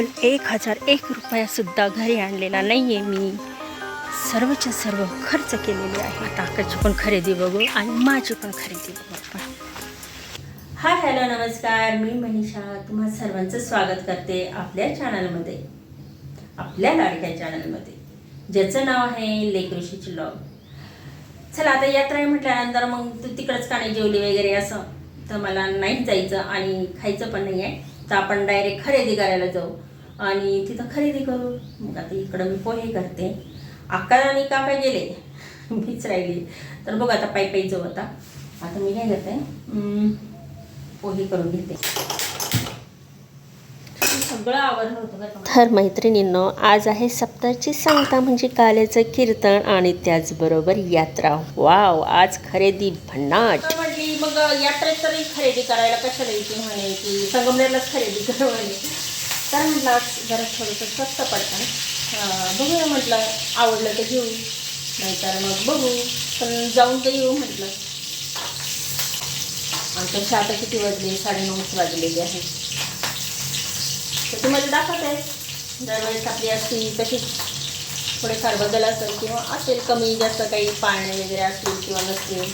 तब्बल एक हजार एक रुपयासुद्धा घरी आणलेला नाही आहे मी. सर्वच्या सर्व खर्च केलेले आहे. आता आकाची पण खरेदी बघू आणि माझी पण खरेदी बघू आपण. हाय हॅलो नमस्कार. मी मनीषा. तुम्हा सर्वांचं स्वागत करते आपल्या चॅनलमध्ये. आपल्या लाडक्या चॅनलमध्ये. ज्याचं नाव आहे लेकऋषीची लॉग चला आता यात्रा आहे म्हटल्यानंतर मग तू तिकडंच का नाही जेवली वगैरे असं. तर मला नाही जायचं आणि खायचं पण नाही आहे तर आपण डायरेक्ट खरेदी करायला जाऊ. आणि तिथं खरेदी करू. मग आता इकडं मी पोहे करते. अक्का आणि काका गेले. मीच राहिली. तर बघ आता पायी पायी जाऊ आता. आता मी काय करते? पोहे करून घेते. तर मैत्रिणींनो आज आहे सप्ताची सांगता म्हणजे काल्याचं कीर्तन आणि त्याचबरोबर यात्रा. वाव आज खरेदी भन्नाट. मग यात्रेत तरी खरेदी करायला कशाला येते म्हणे की संगमनेरलाच खरेदी कर म्हणे. तर म्हटलं आज जरा थोडंसं स्वस्त पडतं. बघूया म्हटलं आवडलं तर घेऊ. नाहीतर मग बघू. पण जाऊन तर येऊ म्हटलं. आणि तसे आता किती वाजले? साडेनऊच वाजलेली आहे. तर तुम्हाला दाखवत. आहे दरवेळेस आपली असती तशीच थोडेफार बदल असेल किंवा असेल कमी जास्त काही पाळणे वगैरे असतील किंवा नसतील.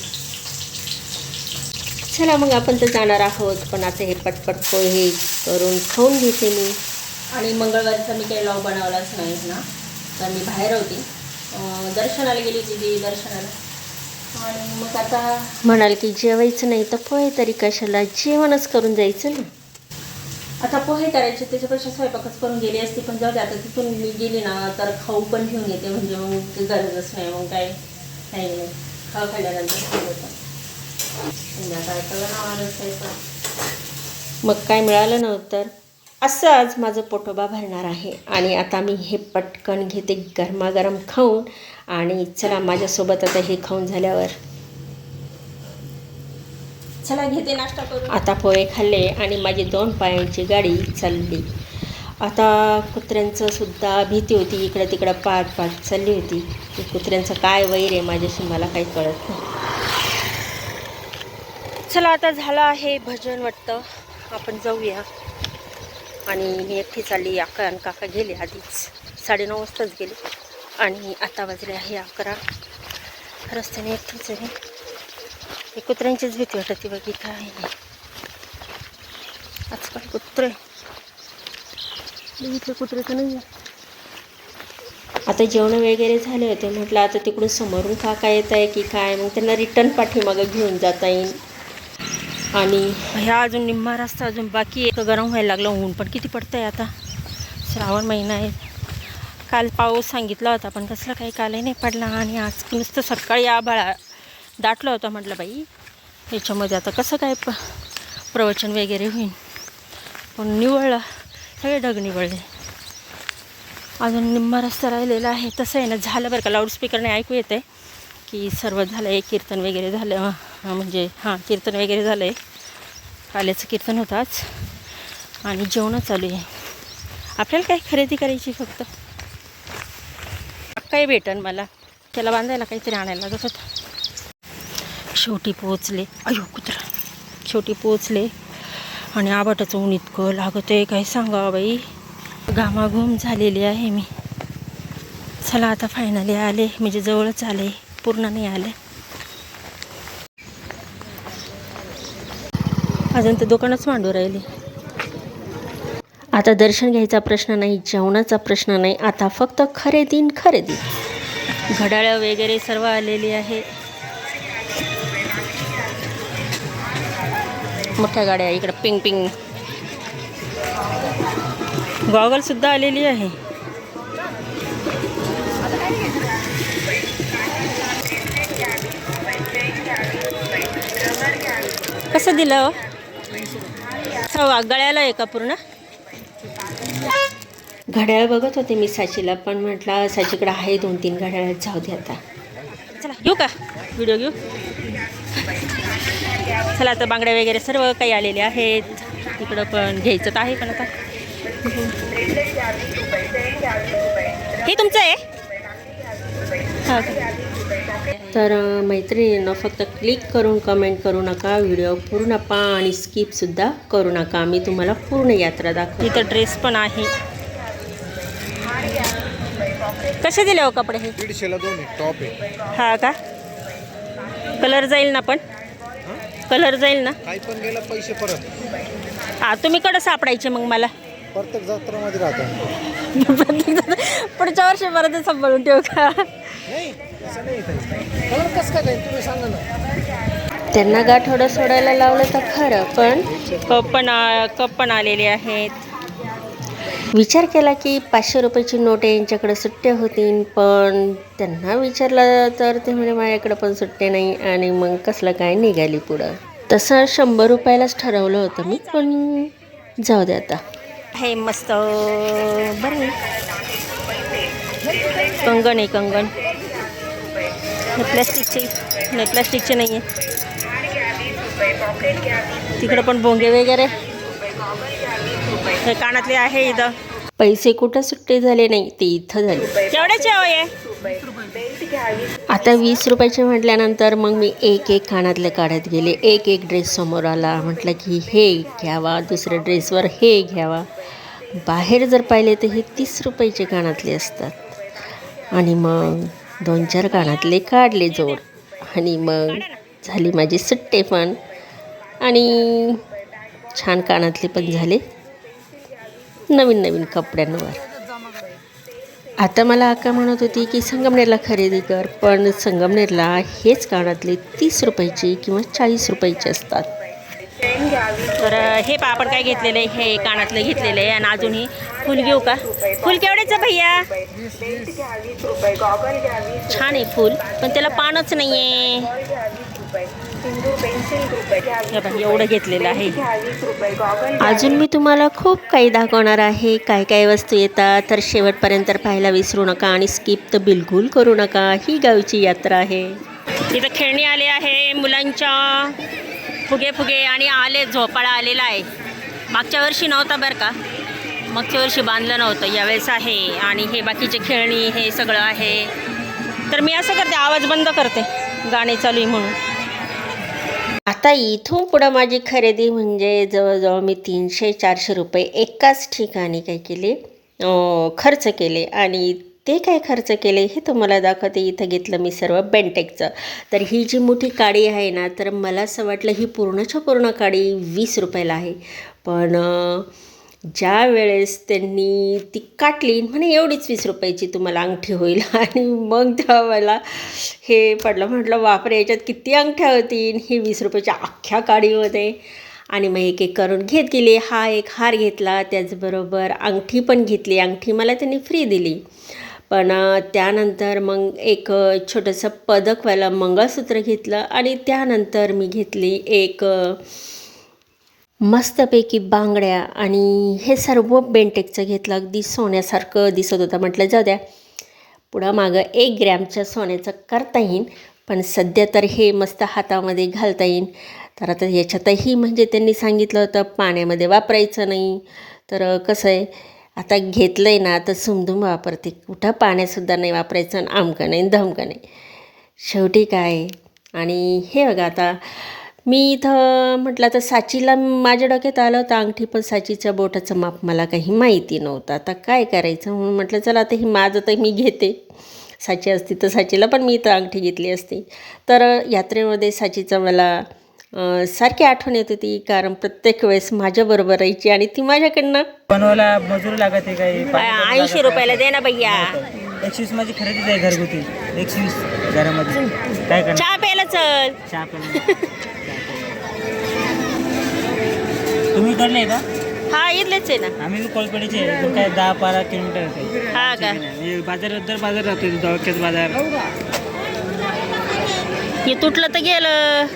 चला मग आपण तर जाणार आहोत पण आता हे पटपट पोहे करून खाऊन घेते मी. आणि मंगळवारचा मी काही लॉग बनवलाच नाही ना. तर मी बाहेर होती. दर्शनाला गेली होती दर्शनाला. आणि मग आता म्हणाल की जेवायचं नाही तर पोहे तरी कशाला? जेवणच करून जायचं ना. आता पोहे करायचे त्याच्यापेक्षा स्वयंपाकच करून गेली असती पण जाऊ दे आता तिथून मी गेली ना तर खाऊ पण घेऊन येते म्हणजे मग ते गरजच नाही मग काय नाही. खाऊ खाल्ल्यानंतर खाऊ होतं मग काय मिळालं नव्हतं असं आज माझं पोटोबा भरणार आहे. आणि आता मी हे पटकन घेते गरमागरम खाऊन. आणि चला माझ्यासोबत आता हे खाऊन झाल्यावर. चला घेते नाश्ता करून. आता पोहे खाल्ले आणि माझी दोन पायांची गाडी चालली. आता कुत्र्यांचं सुद्धा भीती होती. इकडं तिकडं पाहत पाहत चालली होती. की कुत्र्यांचं काय वैर आहे माझ्याशी मला काही कळत नाही. चला आता झालं आहे भजन वाटतं. आपण जाऊया. आणि मी एकटी चालली अक्का आणि काका गेले आधीच. साडेनऊ वाजताच गेले. आणि आता वाजले आहे अकरा. रस्त्याने एकटीच आहे हे कुत्र्यांचीच भीती वाटते बघ काय आहे. आजकाल कुत्रे इथले कुत्रे तर नाही आता जेवण वगैरे झाले होते म्हटलं आता तिकडून समोरून काका येत आहे की काय? मग त्यांना रिटर्न पाठीमागं घेऊन जाता येईल. आणि ह्या अजून निम्मा रस्ता अजून बाकी एक गरम व्हायला लागलं ऊन पण किती पडतं आहे आता. श्रावण महिना आहे. काल पाऊस सांगितला होता पण कसला काही कालही नाही पडला. आणि आज नुसतं सकाळी आभाळा दाटलं होतं म्हटलं बाई. याच्यामध्ये आता कसं काय प प्रवचन वगैरे होईल पण निवळलं सगळे ढग निवळले. अजून निम्मा रस्ता राहिलेला आहे. तसं आहे ना झालं बरं का. लाऊडस्पीकरने ऐकू येतं आहे की सर्व झालं आहे कीर्तन वगैरे झालं. म्हणजे हां कीर्तन वगैरे झालं आहे काल्याचं कीर्तन होतं आज. आणि जेवणं चालू आहे. आपल्याला काय खरेदी करायची फक्त? काय भेटन मला? त्याला बांधायला काहीतरी आणायला लागत होतं. शेवटी पोचले अयो कुत्रा. शेवटी पोचले आणि आबाटाचं ऊन इतकं लागत आहे काय सांगा बाई? घामाघूम झालेली आहे मी. चला आता फायनली आले. म्हणजे जवळच आले. पूर्ण नाही आले. अजून तर दुकानच मांडू राहिले. आता दर्शन घ्यायचा प्रश्न नाही जेवणाचा प्रश्न नाही आता फक्त खरेदी खरेदी. घड्याळं वगैरे सर्व आलेली आहे. मोठ्या गाड्या इकडं पिंग पिंग. गॉगल सुद्धा आलेली आहे. कसं दिलं? हो? हो गळ्याला आहे का पूर्ण? घड्याळ बघत होते मी साचीला पण म्हटलं साचीकडे आहे दोन तीन घड्याळ जाऊ दे आता. चला घेऊ का? व्हिडिओ घेऊ? चला आता बांगड्या वगैरे सर्व काही आलेले आहेत. इकडं पण घ्यायचं तर आहे पण आता. हे तुमचं आहे? हा का? तर मैत्रिणींनो फक्त क्लिक करून कमेंट करू नका. व्हिडिओ पूर्ण पहा आणि स्किपसुद्धा करू नका. मी तुम्हाला पूर्ण यात्रा दाखव इथं ड्रेस पण आहे. कसे दिले हो कपडे हे? दीडशेला दोन आहे टॉप आहे. हा का? कलर जाईल ना पण? कलर जाईल ना? काही पण गेलं पैसे परत. हा तुम्ही कडं सापडायचे मग मला? प्रत्येक जत्रामध्ये राहतात पुढच्या वर्षी परत सांभाळून ठेवू का? नाही. त्यांना गाठोडं सोडायला लावलं तर खरं पण? कप पण कप पण आलेले आहेत. विचार केला की पाचशे रुपयाची नोट यांच्याकडे सुट्ट्या होतील पण त्यांना विचारलं तर ते म्हणे माझ्याकडे पण सुट्टे नाही आणि मग कसलं काय निघाली पुढं. तसं शंभर रुपयालाच ठरवलं होतं मी पण जाऊ दे आता. हे मस्त. बरं. कंगन आहे कंगन हे प्लॅस्टिकचे नाही प्लॅस्टिकचे नाही आहे तिकडं पण भोंगे वगैरे. हे कानातले आहे इथं. पैसे कुठं सुट्टे झाले नाही ते इथं झाले. केवढ्याचे हवे आता वीस रुपयाचे म्हटल्यानंतर मग मी एक एक कानातले काढत गेले. एक एक ड्रेस समोर आला. म्हटलं की हे घ्यावा दुसऱ्या ड्रेसवर हे घ्यावा. बाहेर जर पाहिले तर हे तीस रुपयाचे कानातले असतात. आणि मग दोन चार कानातले काढले जोड. आणि मग झाली माझी सुट्टे पण. आणि छान कानातले पण झाले. नवीन नवीन कपड्यांवर. आता मला अक्का म्हणत होती की संगमनेरला खरेदी कर पण संगमनेरला हेच कानातले तीस रुपयाचे किंवा चाळीस रुपयाचे असतात. तर हे पा आपण काय घेतलेलं आहे. हे कानातलं घेतलेलं आहे आणि अजून हे फुल घेऊ का? फुल केवढ्याचं भैया? छान आहे फुल पण त्याला पानच नाही आहे एवढं घेतलेलं आहे. अजून मी तुम्हाला खूप काही दाखवणार आहे. काय काय वस्तू येतात तर शेवटपर्यंत पाहायला विसरू नका आणि स्किप तर बिलकुल करू नका. ही गावची यात्रा आहे. इथं खेळणी आले आहे मुलांच्या. फुगे फुगे आणि आले झोपाळा आलेला आहे. मागच्या वर्षी नव्हता बरं का? मागच्या वर्षी बांधलं नव्हतं. यावेळेस आहे आणि हे बाकीचे खेळणी हे सगळं आहे. तर मी असं करते आवाज बंद करते गाणे चालू आहे म्हणून. आता इथून पुढं माझी खरेदी म्हणजे जवळजवळ मी तीनशे चारशे रुपये एकाच ठिकाणी काय केले? खर्च केले आणि ते काय खर्च केले हे तुम्हाला दाखवते. इथं घेतलं मी सर्व बेंटेकचं तर ही जी मोठी काडी आहे ना तर मला असं वाटलं ही पूर्णच्या पूर्ण काडी वीस रुपयाला आहे. पण ज्या वेळेस त्यांनी ती काटली म्हणे एवढीच वीस रुपयाची तुम्हाला अंगठी होईल. आणि मग तेव्हा मला हे पडलं म्हटलं बापरे याच्यात किती अंगठ्या होतील ही वीस रुपयाच्या अख्ख्या काडीमध्ये आणि मग एक एक करून घेत गेले. हा एक हार घेतला. त्याचबरोबर अंगठी पण घेतली. अंगठी मला त्यांनी फ्री दिली. पण त्यानंतर मग एक छोटंसं पदकवालं मंगळसूत्र घेतलं आणि त्यानंतर मी घेतली एक मस्तपैकी बांगड्या आणि हे सर्व बेंटेकचं घेतलं. अगदी सोन्यासारखं दिसत होतं. म्हटलं जाऊ द्या. पुढं मागं एक ग्रॅमच्या सोन्याचं करता येईन पण सध्या तर हे मस्त हातामध्ये घालता येईन. तर आता याच्यातही म्हणजे त्यांनी सांगितलं होतं पाण्यामध्ये वापरायचं नाही. तर कसं आहे आता घेतलं आहे ना तर सुमधूम वापरते. कुठं पाण्यासुद्धा नाही वापरायचं आणि आमकं नाही धमकं नाही. शेवटी काय? आणि हे बघा आता मी इथं म्हटलं तर साचीला माझ्या डोक्यात आलं होतं अंगठी पण साचीच्या बोटाचं माप मला काही माहिती नव्हतं. आता काय करायचं? म्हणून म्हटलं चला आता ही माझं तर मी घेते. साची असती तर साचीला पण मी इथं अंगठी घेतली असती. तर यात्रेमध्ये साचीचा मला सारखी आठवण येत होती कारण प्रत्येक वेळेस माझ्याबरोबर राहायची आणि ती माझ्याकडनं. बनवायला मजूर लागत आहे काही ऐंशी रुपयाला दे ना भैया. एकशे वीस माझी खरेदीच आहे घरगुती एकशे वीस घरामध्ये. काय करणार? चहा प्यायला चल. चहा प्यायला. तुम्ही करले का? हा इथलेच आहे ना. आम्ही आहे. इथून काय दहा बारा किलोमीटर होते हा का? बाजार दर बाजार राहतो दवाख्यात बाजार. हे तुटलं तर गेलं.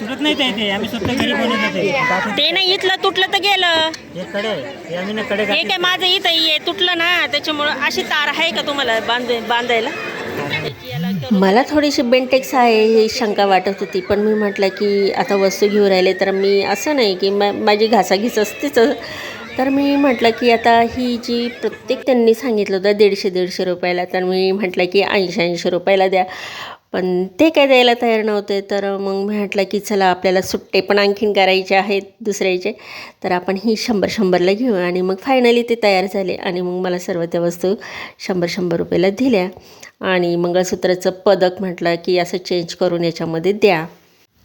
तुटत नाही ते. आम्ही स्वतः घरी बनवत ते नाही इथलं तुटलं तर गेलं. हे कडे आहे. हे आम्ही ना कडे हे काय घातले. माझं इथं हे तुटलं ना त्याच्यामुळं अशी तार आहे का तुम्हाला बांध बांधायला? मला थोडीशी बेंटेक्स आहे ही शंका वाटत होती. पण मी म्हटलं की आता वस्तू घेऊन राहिले तर मी असं नाही की मा माझी घासाघीस असतेच. तर मी म्हटलं की आता ही जी प्रत्येक त्यांनी सांगितलं होतं दीडशे दीडशे रुपयाला तर मी म्हटलं की ऐंशी ऐंशी रुपयाला द्या. पण ते काय द्यायला तयार नव्हते. तर मग मी म्हटलं की चला आपल्याला सुट्टे पण आणखीन करायचे आहेत दुसऱ्याचे. तर आपण ही शंभर शंभरला घेऊ. आणि मग फायनली ते तयार झाले. आणि मग मला सर्व त्या वस्तू शंभर शंभर रुपयाला दिल्या. आणि मंगळसूत्राचं पदक म्हटलं की असं चेंज करून याच्यामध्ये द्या.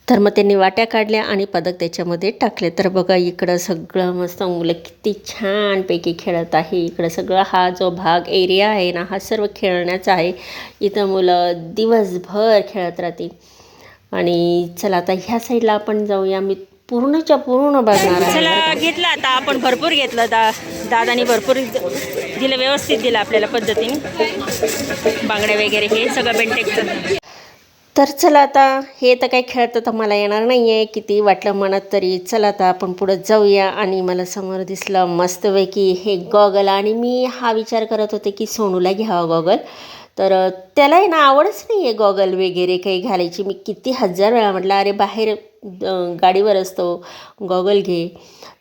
तर मग त्यांनी वाट्या काढल्या आणि पदक त्याच्यामध्ये टाकले. तर बघा इकडं सगळं मस्त मुलं किती छानपैकी खेळत आहे. इकडं सगळं हा जो भाग एरिया आहे ना हा सर्व खेळण्याचा आहे. इथं मुलं दिवसभर खेळत राहतील. आणि चला आता ह्या साईडला आपण जाऊया. मी पूर्णच्या पूर्ण बघणार चला घेतला आता. आपण भरपूर घेतलं. दा दादानी भरपूर दिलं व्यवस्थित दिलं आपल्याला पद्धतीने. बांगड्या वगैरे हे सगळं बेंटेकचं तर चला आता हे तर काही खेळतं तर मला येणार नाही आहे किती वाटलं मनात तरी. चला आता आपण पुढं जाऊया आणि मला समोर दिसलं मस्तपैकी हे गॉगल. आणि मी हा विचार करत होते की सोनूला घ्यावा गॉगल. तर त्याला आहे ना आवडच नाही आहे गॉगल वगैरे काही घालायची. मी किती हजार वेळा म्हटलं अरे बाहेर गाडीवर असतो गॉगल घे.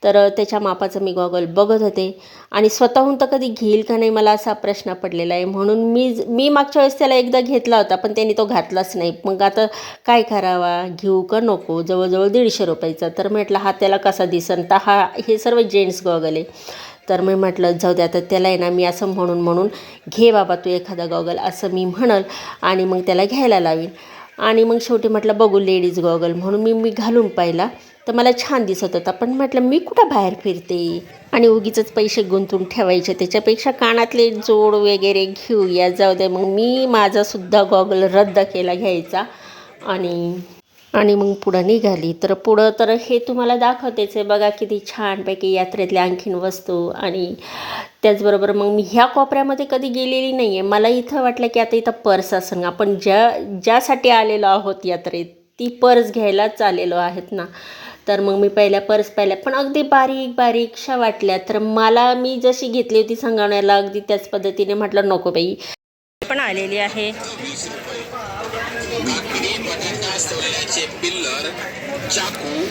तर त्याच्या मापाचं मी गॉगल बघत होते. आणि स्वतःहून तर कधी घेईल का नाही मला असा प्रश्न पडलेला आहे. म्हणून मी मी मागच्या वेळेस त्याला एकदा घेतला होता पण त्यांनी तो घातलाच नाही. मग आता काय करावा? घेऊ का नको? जवळजवळ दीडशे रुपयाचा. तर म्हटलं हा त्याला कसा दिसन? तर हा हे सर्व जेंट्स गॉगल आहे. तर मी म्हटलं जाऊ द्या तर त्याला आहे ना मी असं म्हणून म्हणून घे बाबा तू एखादा गॉगल असं मी म्हणल आणि मग त्याला घ्यायला लावीन. आणि मग शेवटी म्हटलं बघू लेडीज गॉगल म्हणून मी मी घालून पाहिला. तर मला छान दिसत होता पण म्हटलं मी कुठं बाहेर फिरते? आणि उगीच पैसे गुंतून ठेवायचे. त्याच्यापेक्षा कानातले जोड वगैरे घेऊया जाऊ दे. मग मी माझासुद्धा गॉगल रद्द केला घ्यायचा. आणि आणि मग पुढं निघाली. तर पुढं तर हे तुम्हाला दाखवतेच आहे. बघा किती छानपैकी यात्रेतल्या आणखीन वस्तू आणि त्याचबरोबर मग मी ह्या कोपऱ्यामध्ये कधी गेलेली नाही आहे मला इथं वाटलं की आता इथं पर्स असं आपण ज्या ज्यासाठी आलेलो आहोत यात्रेत ती पर्स घ्यायलाच आलेलो आहेत ना. तर मग मी पहिल्या पर्स पाहिल्या. पण अगदी बारीक बारीकशा वाटल्या. तर मला मी जशी घेतली होती सांगण्याला अगदी त्याच पद्धतीने म्हटलं नको बाई. पण आलेली आहे. सोल्याचे पिल्लर चाकू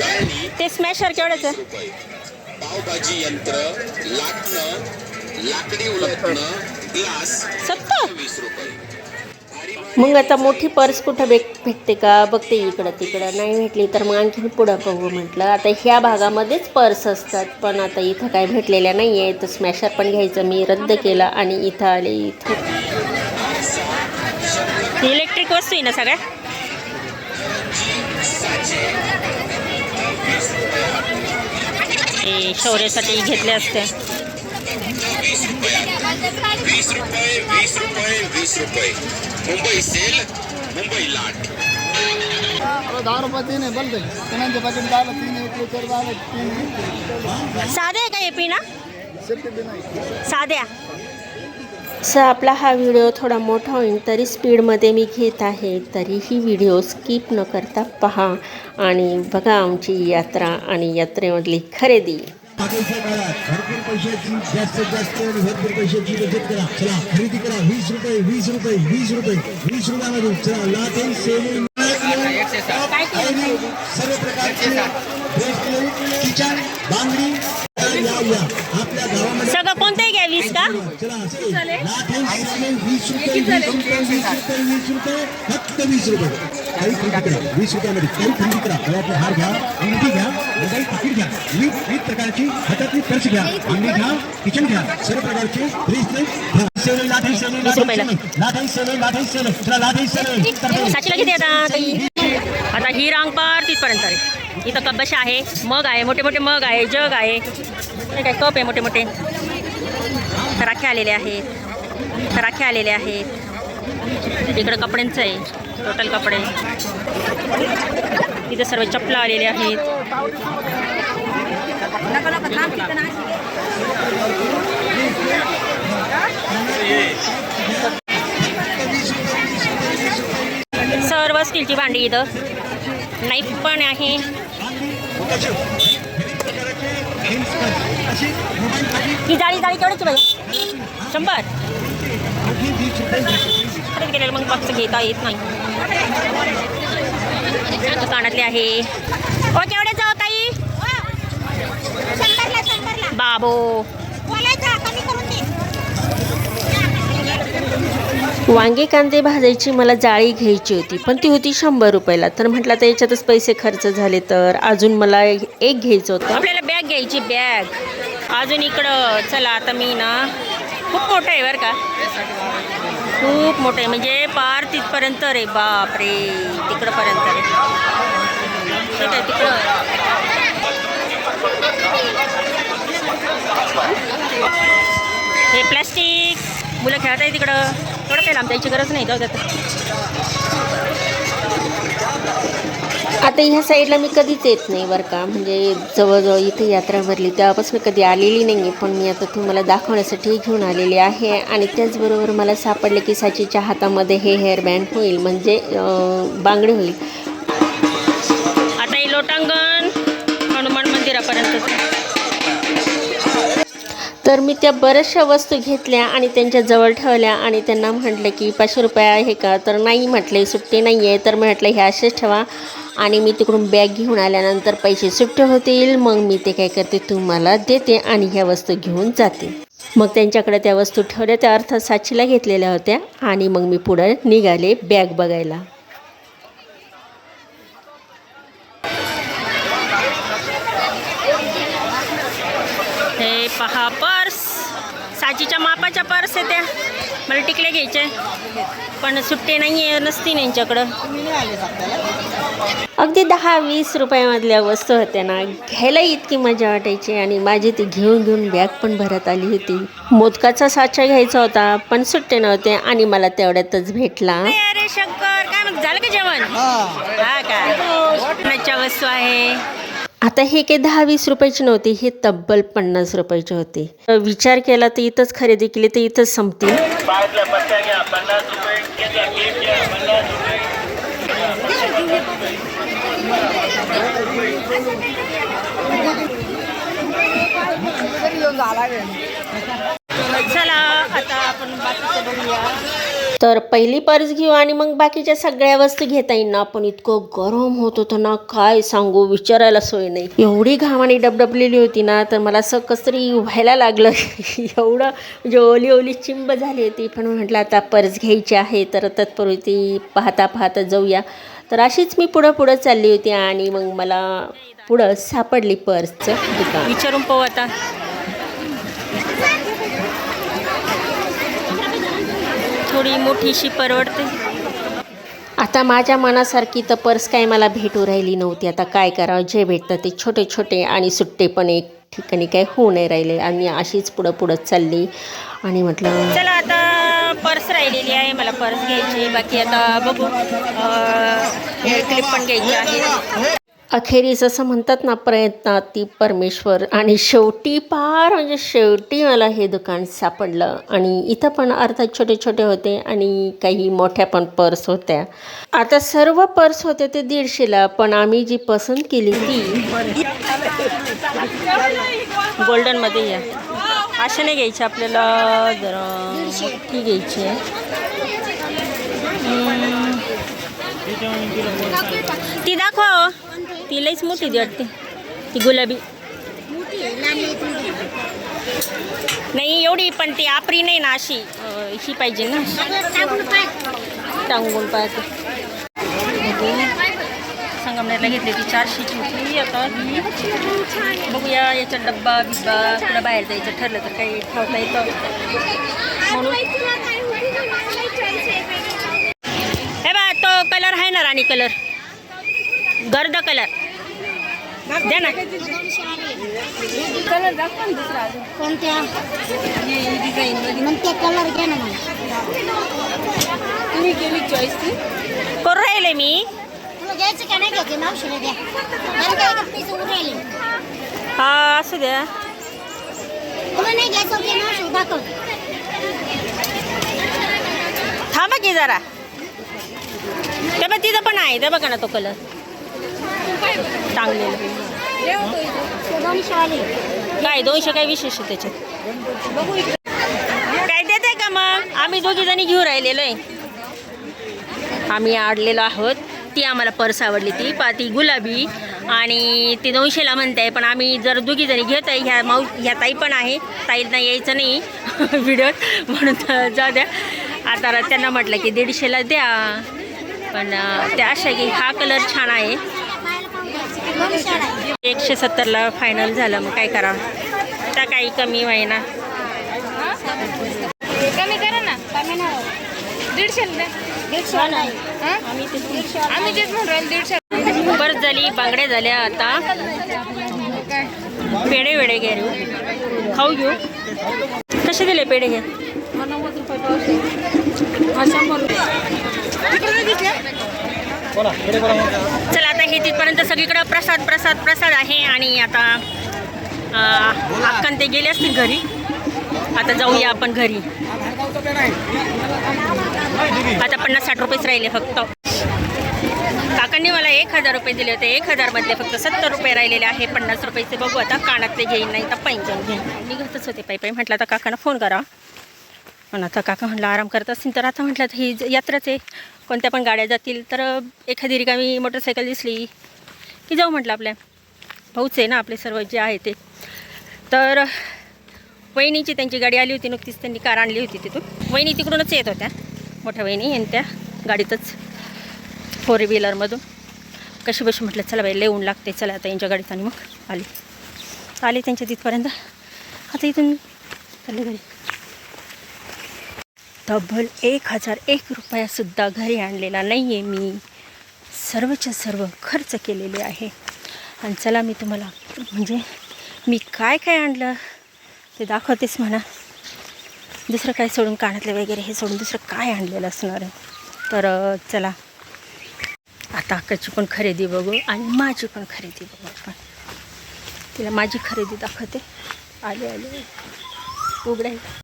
गाळणी ते स्मॅशर केवढ्याचं? रुपये. पावभाजी यंत्र लाटणं लाकडी उलटणं ग्लास सत्तर? वीस रुपये. मग आता मोठी पर्स कुठं भेट भेटते का? बघते इकडं तिकडं. नाही भेटली तर मग आणखीन पुढं बघू म्हटलं. आता ह्या भागामध्येच पर्स असतात. पण आता इथं काय भेटलेल्या नाही आहे तर स्मॅशर पण घ्यायचं. मी रद्द केलं आणि इथं आले इथं. इलेक्ट्रिक वस्तू आहे ना सगळ्या? शौर्यासाठी घेतल्या असत्या वीस रुपये वीस रुपये वीस रुपये मुंबई सेल मुंबई लाट दहा रुपये तीन आहे बंद चण्याचे पाकिट दहाला तीन एक लिटर दहाला तीन साधे आहे का हे पिना साध्या. असं आपला हा व्हिडिओ थोडा मोठा होईल तरी स्पीडमध्ये मी घेत आहे. तरीही व्हिडिओ स्किप न करता पहा आणि बघा आमची यात्रा आणि यात्रेमधली खरेदी. काळात भरपूर पैशाची जास्तीत जास्त आणि भरपूर पैशाची बचत करा चला खरेदी करा वीस रुपये वीस रुपये वीस रुपये वीस रुपयामध्ये चला सेविंग सर्व प्रकारचे फक्त किचन सर्व आता ही पार तिथपर्यंत इथं कब्बशा आहे, मग आहे मोठे मोठे मग आहे, जग आहे. कप आहे मोठे मोठे राख्या आलेले आहेत राख्या आलेले आहेत इकडं कपड्यांचं आहे. टोटल कपडे. इथं सर्व चपला आलेले आहेत. सर्व स्टीलची भांडी इथं. नाईफ पण आहे. ही जाळी जाळी केवढ्याची पाहिजे शंभर. खरेदी केलेलं मग फक्त घेता येत नाही. दुकानातले आहे. ओ केवढ्याचं हो ताई? शंभरला शंभरला. बाबो बोलायचं कमी करून दे वांगे कांदे भाजायची मला जाळी घ्यायची होती पण ती होती शंभर रुपयाला. तर म्हटलं तर याच्यातच पैसे खर्च झाले तर अजून मला एक घ्यायचं होतं. आपल्याला बॅग घ्यायची बॅग अजून इकडं चला आता मी ना खूप मोठं आहे बरं का. खूप मोठं आहे म्हणजे पार तिथपर्यंत रे बाप रे तिकडंपर्यंत रे. ठीक आहे तिकडं. हे प्लॅस्टिक मुलं खेळत आहे तिकडं. थोडं काही लांब जायची गरज नाही जाऊ द्या आता. ह्या साईडला मी कधीच येत नाही बरं का म्हणजे जवळजवळ इथे यात्रा भरली तेव्हापासून कधी आलेली नाही आहे पण मी आता तुम्हाला दाखवण्यासाठी घेऊन आलेली आहे. आणि त्याचबरोबर मला सापडले की साचीच्या हातामध्ये हे हेअरबँड होईल म्हणजे बांगडे होईल. आता हे लोटांगण हनुमान मंदिरापर्यंत. तर मी त्या बऱ्याचशा वस्तू घेतल्या आणि त्यांच्या जवळ ठेवल्या आणि त्यांना म्हटलं की पाचशे रुपये आहे का? तर नाही म्हटले सुट्टी नाही आहे तर म्हटलं हे असेच ठेवा. आणि मी तिकडून बॅग घेऊन आल्यानंतर पैसे सुट्टे होतील. मग मी ते काय करते तुम्हाला देते आणि ह्या वस्तू घेऊन जाते. मग त्यांच्याकडे त्या वस्तू ठेवल्या. त्या अर्थात साक्षीला घेतलेल्या होत्या. आणि मग मी पुढे निघाले बॅग बघायला. हे पहा साचीच्या मापाच्या पर्स आहे त्या. मला टिकले घ्यायचे. पण सुट्टे नाही आहे नसती ना यांच्याकडं. अगदी दहा वीस रुपयामधल्या वस्तू होत्या ना. घ्यायला इतकी मजा वाटायची आणि माझी ती घेऊन घेऊन बॅग पण भरत आली होती. मोदकाचा साचा घ्यायचा होता पण सुट्टे नव्हते आणि मला तेवढ्यातच भेटला. अरे शंकर काय मग झालं का जेवण? हा. काय वस्तू आहे? आता हे काही दहा वीस रुपयाचे नव्हते हे तब्बल पन्नास रुपयाचे होते. विचार केला तर इथंच खरेदी केली तर इथंच संपतील. चला आता आपण बाकीचं बघूया. तर पहिली पर्स घेऊ आणि मग बाकीच्या सगळ्या वस्तू घेता येईल ना. आपण इतकं गरम होत होतं ना. काय सांगू विचारायला सोय नाही. एवढी घामाने डबडबलेली होती ना तर मला असं कसरी व्हायला लागलं. एवढं म्हणजे ओली ओली चिंब झाली होती. पण म्हटलं आता पर्स घ्यायची आहे तर तत्पूर्वी ती पाहता पाहता जाऊया. तर अशीच मी पुढं पुढं चालली होती आणि मग मला पुढं सापडली पर्सचं दुकान. विचारून पाहू आता. थोडी मोठीशी परवडते. आता माझ्या मनासारखी तर पर्स काय मला भेटू राहिली नव्हती. आता काय करावं? जे भेटतं ते छोटे छोटे आणि सुट्टे पण एक ठिकाणी काय होऊ नाही राहिले. आणि अशीच पुढं पुढं चालली. आणि म्हटलं चला आता पर्स राहिलेली आहे. मला पर्स घ्यायची बाकी आता बघू. क्लिप पण घ्यायची आहे. अखेरीस असं म्हणतात ना प्रयत्नात ती परमेश्वर. आणि शेवटी पार म्हणजे शेवटी मला हे दुकान सापडलं. आणि इथं पण अर्थात छोटे छोटे होते आणि काही मोठ्या पण पर्स होत्या. आता सर्व पर्स होते ते दीडशेला पण आम्ही जी पसंत केली ती गोल्डनमध्ये या. अशा नाही घ्यायची आपल्याला जरा मोठी घ्यायची आहे. ती दाखवा हो. ती लईच मोठी ती वाटते. ती गुलाबी. नाही एवढी पण ती आपरी नाही ना अशी. ही पाहिजे ना. टांगून पाहते. संगमनेरला घेतली ती चारशेची होती. आता बघूया याचा डब्बा बिब्बा तुला बाहेर जायचं ठरलं तर काही ठेवता येतं. म्हणून कलर आहे ना राणी कलर? गर्द कलर. दे ना. कलर दाखवा दुसरा कोणत्या? डिझाईन मग ते कलर घ्या ना तुम्ही केली चॉईस ती? करू राहिले मी. तुला घ्यायचं का नाही घ्यायचं? मावशीला द्या. मला काय का पैसे उरायले हा असू द्या. तुला नाही घ्यायचं मावशी दाखव. थांबा की जरा. त्या बघ तिथं पण आहे त्या बघा ना तो कलर चांगले काय दोनशे काय विशेष आहे त्याच्यात? काय देते का मग? आम्ही दोघी जणी घेऊन राहिलेलो आहे. आम्ही आडलेलो आहोत. ती आम्हाला पर्स आवडली ती पा ती गुलाबी आणि ती दोनशेला म्हणते आहे पण आम्ही जर दोघी जणी घेत आहे ह्या माऊ ह्या ताई पण आहे. ताईला यायचं नाही. व्हिडिओ म्हणून तर जाऊ द्या. आता त्यांना म्हटलं की दीडशेला द्या. पण अं, ते अशा की हा कलर छान आहे. एकशे सत्तरला फायनल झालं मग काय करा? त्या काही कमी होईना कमी करा ना. कमी होत. दीडशे? आम्ही तेच म्हणून राहिलो दीडशे बरं झाली बांगड्या झाल्या आता. पेढे वेडे घे खाऊ घेऊ. कसे दिले पेढे घे? चला आता हे तिथपर्यंत सगळीकडं प्रसाद प्रसाद प्रसाद आहे आणि आता अं, अक्कन ते गेले असतील घरी. आता जाऊया आपण घरी. आता पन्नास साठ रुपयेच राहिले फक्त. काकांनी मला एक हजार रुपये दिले होते. एक हजारमधले फक्त सत्तर रुपये राहिलेले आहे. पन्नास रुपयेचे बघू आता. कानातले घेईन नाही तर पैंजण घेईन. निघतच होते पायी पायी. म्हटलं आता काकांना फोन करा. पण आता काका म्हटलं आराम करत असतील तर आता म्हटलं तर ही ज- यात्राच आहे. कोणत्या पण गाड्या जातील तर एखादी रिकामी मोटरसायकल दिसली की जाऊ म्हटलं आपल्या. भाऊच आहे ना आपले सर्व जे आहे ते. तर वहिनीची त्यांची गाडी आली होती नुकतीच त्यांनी कार आणली होती तिथून. वहिनी तिकडूनच येत होत्या. मोठ्या वहिनी आणि त्या गाडीतच फोर व्हीलरमधून कशी बशी म्हटलं चला बाई लय ऊन लागते चला आता यांच्या गाडीत. आणि मग आली. आली त्यांच्या तिथपर्यंत. आता इथून चालले घरी. तब्बल एक हजार एक रुपयासुद्धा घरी आणलेला नाही आहे मी. सर्वच्या सर्व खर्च केलेले आहे. आणि चला मी तुम्हाला म्हणजे मी काय काय आणलं ते दाखवतेच म्हणा. दुसरं काय सोडून कानातले वगैरे हे सोडून दुसरं काय आणलेलं असणार आहे? तर चला. आता अक्काची पण खरेदी बघू आणि माझी पण खरेदी बघू आपण. तिला माझी खरेदी दाखवते. आले आले. उघडाय